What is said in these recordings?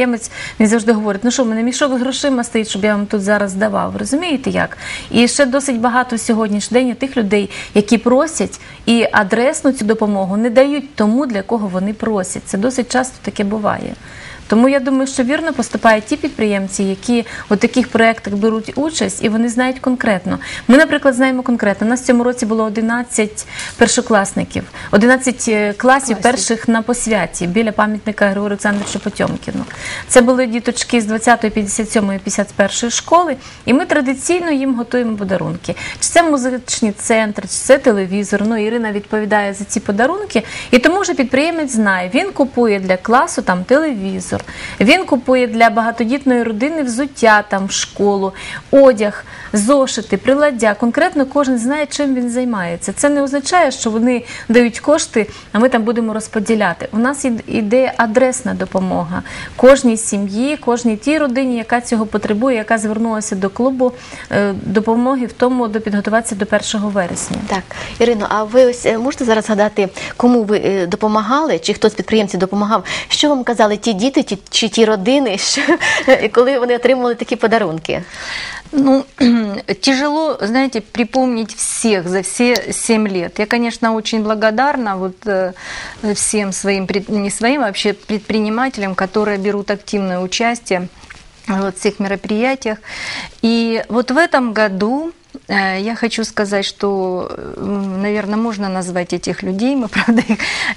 Ємець він завжди говорить: ну що, в мене мішок грошима стоїть, щоб я вам тут зараз давав. Розумієте як? І ще досить багато сьогоднішній день тих людей, які просять і адресну цю допомогу не дають тому, для кого вони просять. Це досить часто таке буває. Тому я думаю, що вірно поступають ті підприємці, які у таких проєктах беруть участь, і вони знають конкретно. Ми, наприклад, знаємо конкретно. У нас в цьому році було 11 першокласників, 11 класів, Класів. перших на посвяті біля пам'ятника Григорію Олександровичу Потьомкіну. Це були діточки з 20-ї, 57-ї, 51-ї школи, і ми традиційно їм готуємо подарунки. Чи це музичний центр, чи це телевізор. Ну, Ірина відповідає за ці подарунки. І тому вже підприємець знає, він купує для класу там телевізор, він купує для багатодітної родини взуття там школу, одяг, зошити, приладдя. Конкретно кожен знає, чим він займається. Це не означає, що вони дають кошти, а ми там будемо розподіляти. У нас іде адресна допомога кожній сім'ї, кожній тій родині, яка цього потребує, яка звернулася до клубу е, допомоги в тому, до підготуватися до 1 вересня. Так, Ірино, а ви ось е, можете зараз згадати, кому ви е, допомагали, чи хто з підприємців допомагав? Що вам казали ті діти, ті, чи ті родини, що, е, коли вони отримували такі подарунки? Ну, тяжело, знаете, припомнить всех за все семь лет. Я, конечно, очень благодарна вот э, всем своим, пред- не своим, а вообще предпринимателям, которые берут активное участие вот, в всех мероприятиях. И вот в этом году э, я хочу сказать, что, наверное, можно назвать этих людей, мы, правда,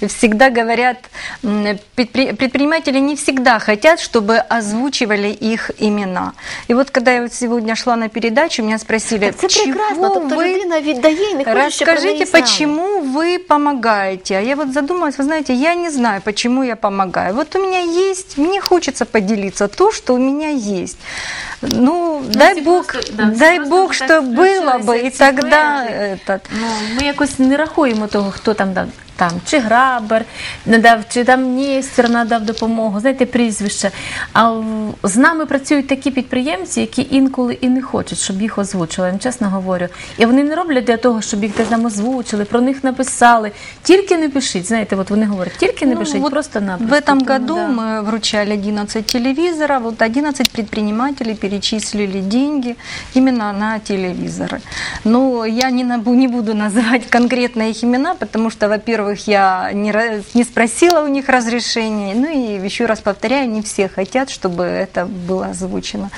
их всегда говорят, м, предпри- предприниматели не всегда хотят, чтобы озвучивали их имена. И вот когда я вот сегодня шла на передачу, меня спросили, Так це прекрасно. чего Тобто вы людина віддає і не хоче, щоб про неї Расскажите, знали. почему вы помогаете? А я вот задумалась, вы знаете, я не знаю, почему я помогаю. Вот у меня есть, мне хочется поделиться то, что у меня есть. Ну, дай все Бог, просто- да, все дай просто Бог, так что было бы, включились и эти тогда проекты. этот. Ну, ми якось не рахуємо того, хто там дав. Там чи грабер надав, чи там Нєстер надав допомогу, знаєте, прізвище. А в- з нами працюють такі підприємці, які інколи і не хочуть, щоб їх озвучили. Я вам чесно говорю. І вони не роблять для того, щоб їх десь там озвучили, про них написали. Тільки не пишіть. Знаєте, от вони говорять, тільки не Ну, пишіть, вот просто напросто. В этом Тому, году да. мы вручали 11 телевизоров, вот 11 предпринимателей перечислили деньги именно на телевизоры. Но я не, набу- не буду называть конкретно их имена, потому что, во-первых, я не, ра- не спросила у них разрешения, ну и еще раз повторяю, не все хотят, чтобы это было озвучено.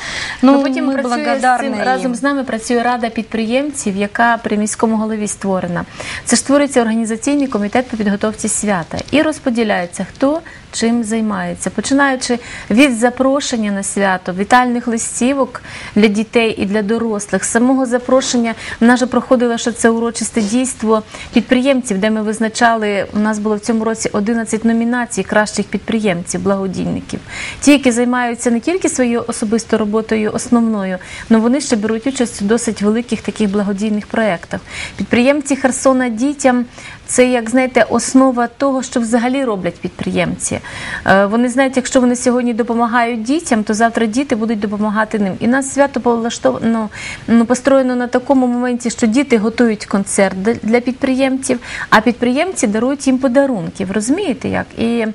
Но Ну, потім мы працює з благодарны цим, им. разом з нами працює рада підприємців, яка при міському голові створена. Це ж створюється організаційний комітет по підготовці свята і розподіляється хто чим займається, починаючи від запрошення на свято, вітальних листівок для дітей і для дорослих, самого запрошення. В нас же проходило, що це урочисте дійство підприємців, де ми визначали. У нас було в цьому році 11 номінацій кращих підприємців, благодійників. Ті, які займаються не тільки своєю особистою роботою основною, але вони ще беруть участь у досить великих таких благодійних проєктах. Підприємці Херсона дітям. Це як знаєте, основа того, що взагалі роблять підприємці. Е, Вони знають, якщо вони сьогодні допомагають дітям, то завтра діти будуть допомагати ним. І нас свято повлаштовано ну, построєно на такому моменті, що діти готують концерт для- підприємців, а підприємці дарують їм подарунки. Розумієте як? І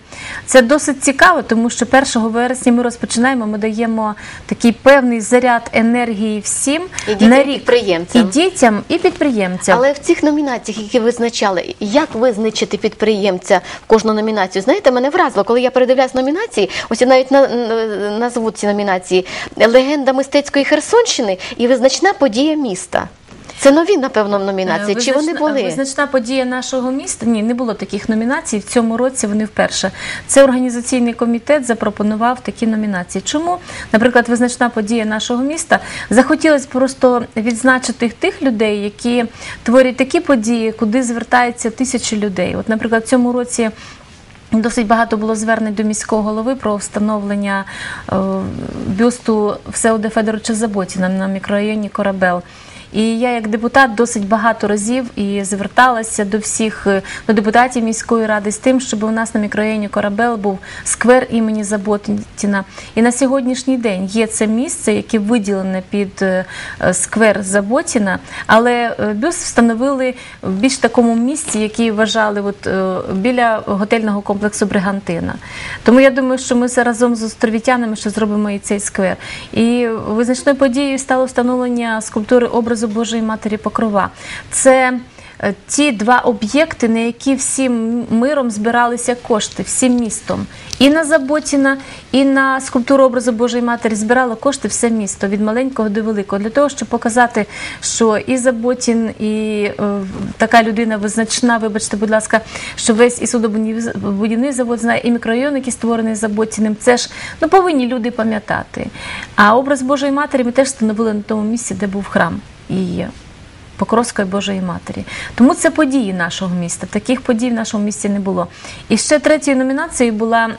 це досить цікаво, тому що 1 вересня ми розпочинаємо. Ми даємо такий певний заряд енергії всім І дітям, на рік підприємцям. і дітям, і підприємцям. Але в цих номінаціях, які визначали, як визначити підприємця в кожну номінацію? Знаєте, мене вразило, коли я передивлялась номінації, ось я навіть на, на- назву ці номінації Легенда мистецької Херсонщини і визначна подія міста. Це нові, напевно, номінації. Чи вони були? Визначна подія нашого міста? Ні, не було таких номінацій. В цьому році вони вперше. Це організаційний комітет запропонував такі номінації. Чому? Наприклад, визначна подія нашого міста захотілося просто відзначити тих людей, які творять такі події, куди звертаються тисячі людей. От, наприклад, в цьому році. Досить багато було звернень до міського голови про встановлення е, бюсту Всеволода Федоровича Заботіна на мікрорайоні Корабел. І я, як депутат, досить багато разів і зверталася до всіх е, до депутатів міської ради з тим, щоб у нас на мікрорайоні Корабел був сквер імені Заботіна. І на сьогоднішній день є це місце, яке виділене під е, е, сквер Заботіна, але бюст встановили в більш такому місці, який вважали от, біля готельного комплексу Бригантина. Тому я думаю, що ми разом з островітянами ще зробимо і цей сквер. І визначною подією стало встановлення скульптури образу Божої Матері Покрова. Це е, ті два об'єкти, на які всім миром збиралися кошти, всім містом. І на Заботіна, і на скульптуру образу Божої Матері збирало кошти все місто від маленького до великого, для того, щоб показати, що і Заботін, і е, така людина визначна, вибачте, будь ласка, що весь і судобудівний завод знає, і мікрорайон, який створений Заботіним, це ж ну, повинні люди пам'ятати. А образ Божої Матері ми теж встановили на тому місці, де був храм її. Покровської Божої Матері. Тому це події нашого міста. Таких подій в нашому місті не було. І ще третьою номінацією була.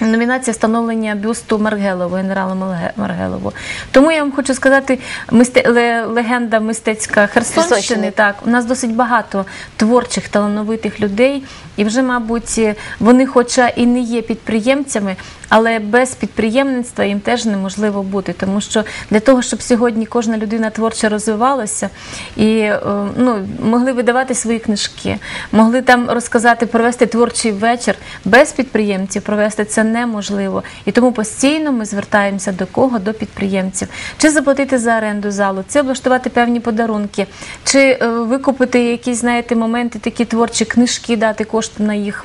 Номінація встановлення бюсту Маргелову, генералу Марге- Маргелову. Тому я вам хочу сказати, мисте... легенда мистецька Херсонщини. Херсонщини. Так, у нас досить багато творчих, талановитих людей, і вже, мабуть, вони, хоча і не є підприємцями, але без підприємництва їм теж неможливо бути, тому що для того, щоб сьогодні кожна людина творчо розвивалася і е, ну, могли видавати свої книжки, могли там розказати, провести творчий вечір без підприємців, провести це неможливо. І тому постійно ми звертаємося до кого? До підприємців. Чи заплатити за оренду залу, чи облаштувати певні подарунки, чи е, викупити якісь, знаєте, моменти, такі творчі книжки, дати кошти на їх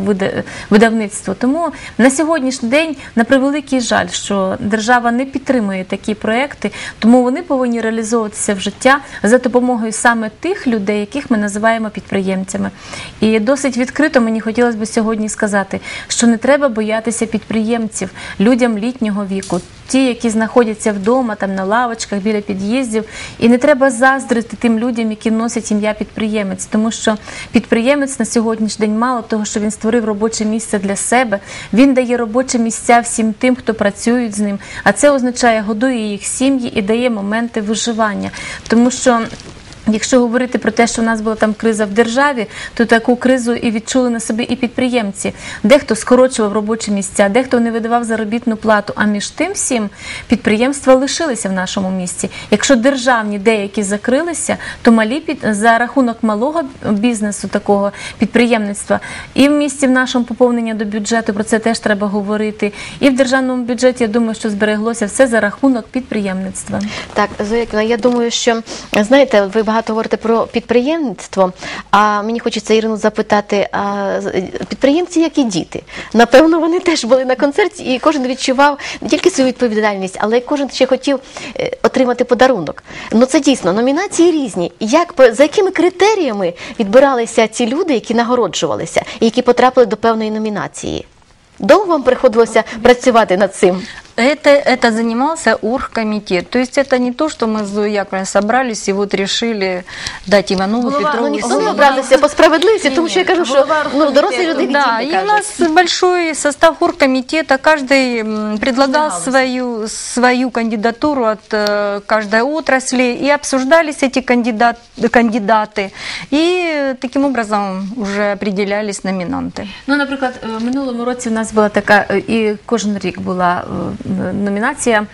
видавництво. Тому на сьогоднішній день, на превеликий жаль, що держава не підтримує такі проекти, тому вони повинні реалізовуватися в життя за допомогою саме тих людей, яких ми називаємо підприємцями. І досить відкрито мені хотілося б сьогодні сказати, що не треба боятися підприємців, людям літнього віку. Ті, які знаходяться вдома, там на лавочках біля під'їздів, і не треба заздрити тим людям, які носять ім'я підприємець, тому що підприємець на сьогоднішній день мало того, що він створив робоче місце для себе, він дає робочі місця всім тим, хто працюють з ним. А це означає годує їх сім'ї і дає моменти виживання, тому що. Якщо говорити про те, що в нас була там криза в державі, то таку кризу і відчули на собі і підприємці. Дехто скорочував робочі місця, дехто не видавав заробітну плату. А між тим всім підприємства лишилися в нашому місті. Якщо державні деякі закрилися, то малі під за рахунок малого бізнесу, такого підприємництва, і в місті в нашому поповнення до бюджету про це теж треба говорити. І в державному бюджеті я думаю, що збереглося все за рахунок підприємництва. Так, Зоя я думаю, що знаєте, ви багато говорите про підприємництво. А мені хочеться Ірину запитати: а підприємці, як і діти, напевно, вони теж були на концерті, і кожен відчував не тільки свою відповідальність, але й кожен ще хотів е, отримати подарунок. Ну це дійсно номінації різні. Як за якими критеріями відбиралися ці люди, які нагороджувалися і які потрапили до певної номінації? Довго вам приходилося працювати над цим? Это, это занимался оргкомитет. То есть это не то, что мы с Зоей Яковлевной собрались и вот решили дать Иванову, Голова- Петрову, Ну ніхто не Голова- образився по справедливості, тому що я кажу, що Голова ну дорослі люди оргкомітету. відділи, Да, и у кажуть. нас большой состав оргкомитета. Каждый м, предлагал галузь. свою, свою кандидатуру от э, каждой отрасли, и обсуждались эти кандидат, кандидаты. И э, таким образом уже определялись номинанты. Ну, наприклад, е, в минулому році в нас була така, е, і кожен рік була е, Номінація.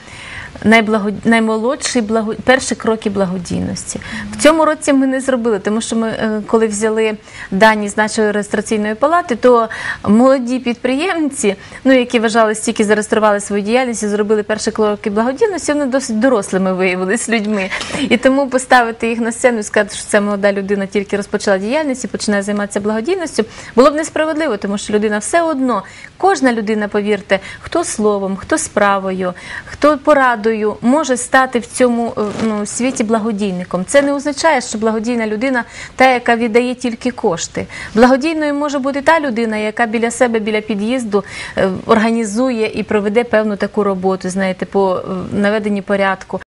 Найблаго... Наймолодший благо... перші кроки благодійності. В цьому році ми не зробили, тому що ми, е, коли взяли дані з нашої реєстраційної палати, то молоді підприємці, ну які вважали стільки зареєстрували свою діяльність і зробили перші кроки благодійності, вони досить дорослими виявилися людьми. І тому поставити їх на сцену і сказати, що це молода людина тільки розпочала діяльність і починає займатися благодійністю, було б несправедливо, тому що людина все одно, кожна людина, повірте, хто словом, хто справою, хто порадою може стати в цьому е, ну, світі благодійником. Це не означає, що благодійна людина та, яка віддає тільки кошти. Благодійною може бути та людина, яка біля себе, біля під'їзду е, організує і проведе певну таку роботу, знаєте, по е, наведенні порядку.